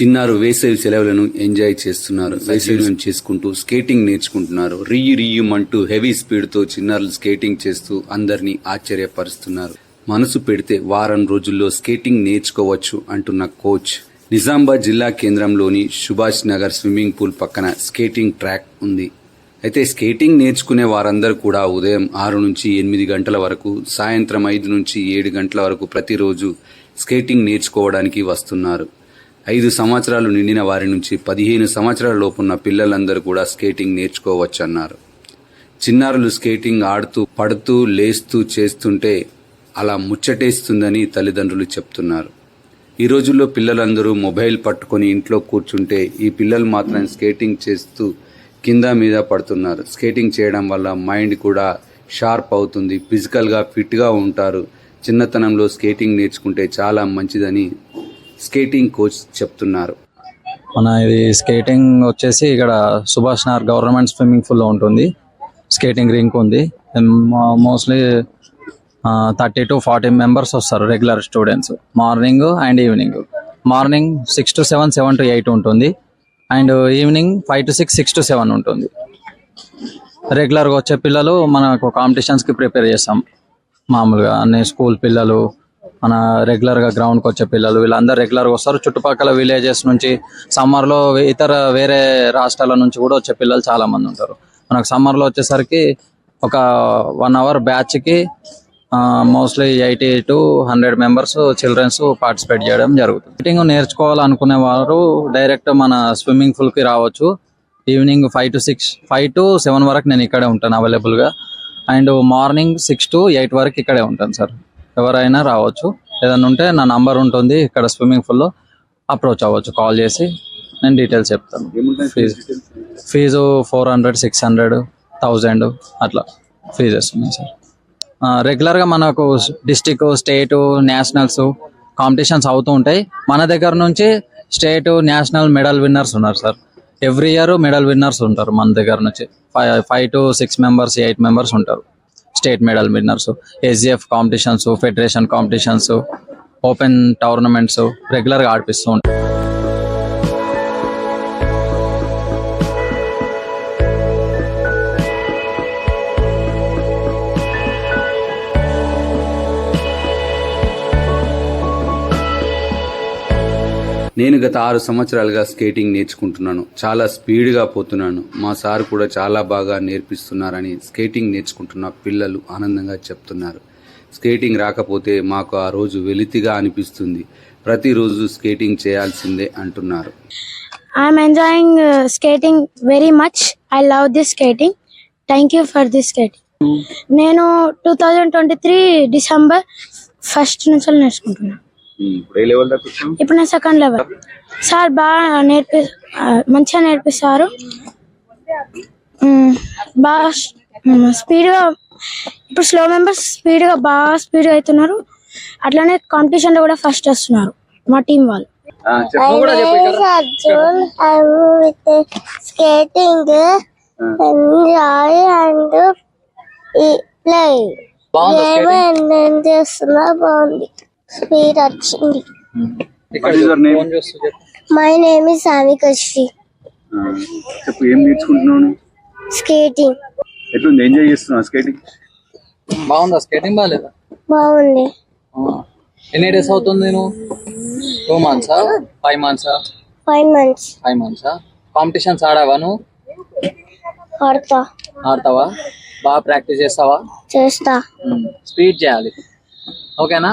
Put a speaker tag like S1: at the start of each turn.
S1: చిన్నారు వేసవి సెలవులను ఎంజాయ్ చేస్తున్నారు. వేసవిలను చేసుకుంటూ స్కేటింగ్ నేర్చుకుంటున్నారు. రియ్యి రియ్యమంటూ హెవీ స్పీడ్తో చిన్నారులు స్కేటింగ్ చేస్తూ అందరినీ ఆశ్చర్యపరుస్తున్నారు. మనసు పెడితే వారం రోజుల్లో స్కేటింగ్ నేర్చుకోవచ్చు అంటున్న కోచ్. నిజామాబాద్ జిల్లా కేంద్రంలోని సుభాష్ నగర్ స్విమ్మింగ్ పూల్ పక్కన స్కేటింగ్ ట్రాక్ ఉంది. అయితే స్కేటింగ్ నేర్చుకునే వారందరూ కూడా ఉదయం ఆరు నుంచి ఎనిమిది గంటల వరకు సాయంత్రం ఐదు నుంచి ఏడు గంటల వరకు ప్రతిరోజు స్కేటింగ్ నేర్చుకోవడానికి వస్తున్నారు. ఐదు సంవత్సరాలు నిండిన వారి నుంచి పదిహేను సంవత్సరాల లోపున్న పిల్లలందరూ కూడా స్కేటింగ్ నేర్చుకోవచ్చన్నారు. చిన్నారులు స్కేటింగ్ ఆడుతూ పడుతూ లేస్తూ చేస్తుంటే అలా ముచ్చటేస్తుందని తల్లిదండ్రులు చెప్తున్నారు. ఈ రోజుల్లో పిల్లలందరూ మొబైల్ పట్టుకొని ఇంట్లో కూర్చుంటే ఈ పిల్లలు మాత్రం స్కేటింగ్ చేస్తూ కింద మీద పడుతున్నారు. స్కేటింగ్ చేయడం వల్ల మైండ్ కూడా షార్ప్ అవుతుంది ఫిజికల్గా ఫిట్గా ఉంటారు. చిన్నతనంలో స్కేటింగ్ నేర్చుకుంటే చాలా మంచిదని స్కేటింగ్ కోచ్ చెప్తున్నారు.
S2: మన ఇది స్కేటింగ్ వచ్చేసి ఇక్కడ సుభాష్ నగర్ గవర్నమెంట్ స్విమ్మింగ్ పూల్లో ఉంటుంది. స్కేటింగ్ రింక్ ఉంది. Mostly thirty to forty members వస్తారు regular students morning and evening morning six to seven seven to eight ఉంటుంది. And evening five to six six to seven ఉంటుంది. రెగ్యులర్గా వచ్చే పిల్లలు మనకు కాంపిటీషన్స్కి ప్రిపేర్ చేస్తాం. మామూలుగా అన్ని స్కూల్ పిల్లలు మన రెగ్యులర్గా గ్రౌండ్కి వచ్చే పిల్లలు వీళ్ళందరూ రెగ్యులర్గా వస్తారు. చుట్టుపక్కల విలేజెస్ నుంచి సమ్మర్లో ఇతర వేరే రాష్ట్రాల నుంచి కూడా వచ్చే పిల్లలు చాలా మంది ఉంటారు. మనకు సమ్మర్లో వచ్చేసరికి ఒక one hour బ్యాచ్కి mostly eighty to hundred members childrens participate చేయడం జరుగుతుంది. స్కేటింగ్ నేర్చుకోవాలనుకునే వారు డైరెక్ట్ మన స్విమ్మింగ్ పూల్కి రావచ్చు. Evening five to six five to seven వరకు నేను ఇక్కడే ఉంటాను అవైలబుల్గా and morning six to eight వరకు ఇక్కడే ఉంటాను సార్ ఎవరైనా రావచ్చు. ఏదైనా ఉంటే నా నంబర్ ఉంటుంది ఇక్కడ స్విమ్మింగ్ పూల్లో అప్రోచ్ అవ్వచ్చు. కాల్ చేసి నేను డీటెయిల్స్ చెప్తాను. Fee fee four hundred six hundred thousand అట్లా ఫీజెస్ ఉన్నాయి సార్. రెగ్యులర్గా మనకు డిస్టిక్ స్టేట్ నేషనల్స్ కాంపిటీషన్స్ అవుతూ ఉంటాయి. మన దగ్గర నుంచి స్టేట్ నేషనల్ మెడల్ విన్నర్స్ ఉన్నారు sir. Every year medal winners ఉంటారు మన దగ్గర నుంచి. Five five to six members eight members ఉంటారు. State medal winners SGF competitions federation competitions open tournaments రెగ్యులర్గా ఆడిపిస్తూ ఉంటారు.
S1: నేను గత ఆరు సంవత్సరాలుగా స్కేటింగ్ నేర్చుకుంటున్నాను. చాలా స్పీడ్గా పోతున్నాను. మా సార్ కూడా చాలా బాగా నేర్పిస్తున్నారని స్కేటింగ్ నేర్చుకుంటున్న పిల్లలు ఆనందంగా చెప్తున్నారు. స్కేటింగ్ రాకపోతే మాకు ఆ రోజు వెలితిగా అనిపిస్తుంది. ప్రతిరోజు స్కేటింగ్ చేయాల్సిందే అంటున్నారు.
S3: I'm enjoying uh, skating very much. I love this skating. Thank you for this skating. నేను two thousand twenty three December first నుంచి నేర్చుకుంటున్నాను ఇప్పుడు నేను సెకండ్ లెవెల్ సార్ బాగా నేర్పి ఆ, మంచిగా నేర్పిస్తారు. మ్, బాగా స్పీడ్గా ఇప్పుడు స్లో మెంబర్స్ స్పీడ్గా బాగా స్పీడ్గా అవుతున్నారు. అట్లానే కాంపిటీషన్లో కూడా ఫస్ట్ వస్తున్నారు మా టీం వాళ్ళు.
S4: e- play. గేమ్ ఎంజాయ్ చేస్తున్నా బాగుంది స్పీడ్ వచ్చింది మై నేమ్ ఇస్ సామికశ్రీ
S1: చెప్పు ఏం నేర్చుకుంటున్నాను
S4: స్కేటింగ్
S1: ఎట్లుంది? ఎంజాయ్ చేస్తున్నావు స్కేటింగ్
S2: బాగుందా? స్కేటింగ్ బాగాలేదా?
S4: బాగుంది.
S2: ఎన్ని డేస్ అవుతుంది నేను టూ మంత్సా ఫైవ్ మంత్సా
S4: ఫైవ్ మంత్స్
S2: ఫైవ్ మంత్సా కాంపిటీషన్స్ ఆడావా నువ్వు?
S4: ఆడతా.
S2: ఆడతావా? బాగా ప్రాక్టీస్ చేస్తావా?
S4: చేస్తా.
S2: స్పీడ్ చేయాలి. ఓకేనా